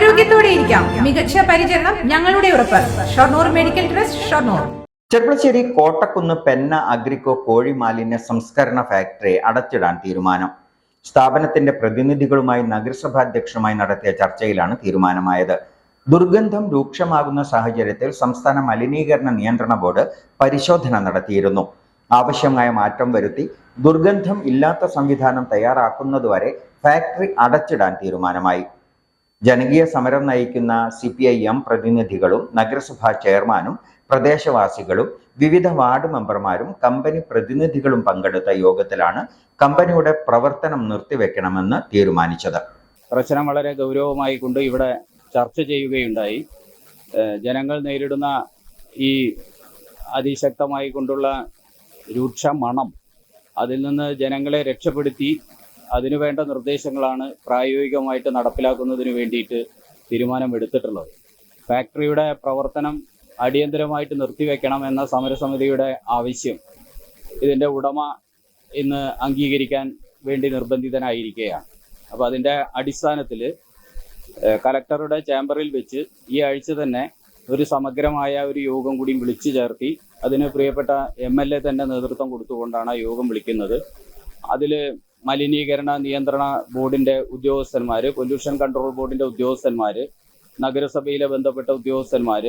ആരോഗ്യത്തോടെ ഇരിക്കാം. മികച്ച പരിചരണം ഞങ്ങളുടെ ഉറപ്പ്. Shoranur medical trust Shoranur. Cherpulassery Kottakkunnu Peña അഗ്രിക്കോ കോഴി മാലിന്യ സംസ്കരണ ഫാക്ടറി അടച്ചിടാൻ തീരുമാനം. സ്ഥാപനത്തിന്റെ പ്രതിനിധികളുമായി നഗരസഭാ അധ്യക്ഷുമായി നടത്തിയ ചർച്ചയിലാണ് തീരുമാനമായത്. ദുർഗന്ധം രൂക്ഷമാകുന്ന സാഹചര്യത്തിൽ സംസ്ഥാന മലിനീകരണ നിയന്ത്രണ ബോർഡ് പരിശോധന നടത്തിയിരുന്നു. ആവശ്യമായ മാറ്റം വരുത്തി ദുർഗന്ധം ഇല്ലാത്ത സംവിധാനം തയ്യാറാക്കുന്നതുവരെ ഫാക്ടറി അടച്ചിടാൻ തീരുമാനമായി. ജനകീയ സമരം നയിക്കുന്ന സി പി ഐ എം പ്രതിനിധികളും നഗരസഭാ ചെയർമാനും പ്രദേശവാസികളും വിവിധ വാർഡ് മെമ്പർമാരും കമ്പനി പ്രതിനിധികളും പങ്കെടുത്ത യോഗത്തിലാണ് കമ്പനിയുടെ പ്രവർത്തനം നിർത്തിവെക്കണമെന്ന് തീരുമാനിച്ചത്. പ്രശ്നം വളരെ ഗൗരവമായി കൊണ്ട് ഇവിടെ ചർച്ച ചെയ്യുകയുണ്ടായി. ജനങ്ങൾ നേരിടുന്ന ഈ അതിശക്തമായി കൊണ്ടുള്ള രൂക്ഷ മണം അതിൽ നിന്ന് ജനങ്ങളെ രക്ഷപ്പെടുത്തി അതിനുവേണ്ട നിർദ്ദേശങ്ങളാണ് പ്രായോഗികമായിട്ട് നടപ്പിലാക്കുന്നതിന് വേണ്ടിയിട്ട് തീരുമാനമെടുത്തിട്ടുള്ളത് ഫാക്ടറിയുടെ പ്രവർത്തനം അടിയന്തരമായിട്ട് നിർത്തിവെക്കണം എന്ന സമരസമിതിയുടെ ആവശ്യം ഇതിന്റെ ഉടമ ഇന്ന് അംഗീകരിക്കാൻ വേണ്ടി നിർബന്ധിതനായിരിക്കുകയാണ്. അപ്പോൾ അതിന്റെ അടിസ്ഥാനത്തിൽ കലക്ടറുടെ ചേംബറിൽ വെച്ച് ഈ ആഴ്ച തന്നെ ഒരു സമഗ്രമായ ഒരു യോഗം കൂടി വിളിച്ചു ചേർത്തി അതിന് പ്രിയപ്പെട്ട എം എൽ എ തന്നെ നേതൃത്വം കൊടുത്തുകൊണ്ടാണ് യോഗം വിളിക്കുന്നത്. അതിൽ മലിനീകരണ നിയന്ത്രണ ബോർഡിന്റെ ഉദ്യോഗസ്ഥന്മാർ പൊല്യൂഷൻ കൺട്രോൾ ബോർഡിന്റെ ഉദ്യോഗസ്ഥന്മാർ നഗരസഭയിലെ ബന്ധപ്പെട്ട ഉദ്യോഗസ്ഥന്മാർ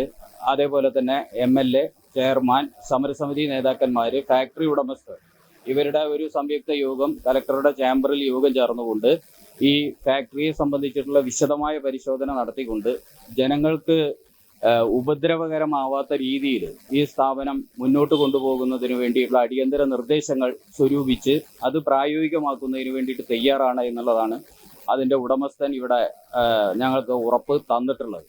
അതേപോലെ തന്നെ എം എൽ എ ചെയർമാൻ സമരസമിതി നേതാക്കന്മാർ ഫാക്ടറി ഉടമസ്ഥർ. ഇവരുടെ ഒരു സംയുക്ത യോഗം കലക്ടറുടെ ചേംബറിൽ യോഗം ചേർന്നുകൊണ്ട് ഈ ഫാക്ടറിയെ സംബന്ധിച്ചിട്ടുള്ള വിശദമായ പരിശോധന നടത്തിക്കൊണ്ട് ജനങ്ങൾക്ക് ഉപദ്രവകരമാവാത്ത രീതിയിൽ ഈ സ്ഥാപനം മുന്നോട്ട് കൊണ്ടുപോകുന്നതിന് വേണ്ടിയിട്ടുള്ള അടിയന്തര നിർദ്ദേശങ്ങൾ സ്വരൂപിച്ച് അത് പ്രായോഗികമാക്കുന്നതിന് വേണ്ടിയിട്ട് തയ്യാറാണ് എന്നുള്ളതാണ് അതിന്റെ ഉടമസ്ഥൻ ഇവിടെ ഞങ്ങൾക്ക് ഉറപ്പ് തന്നിട്ടുള്ളത്.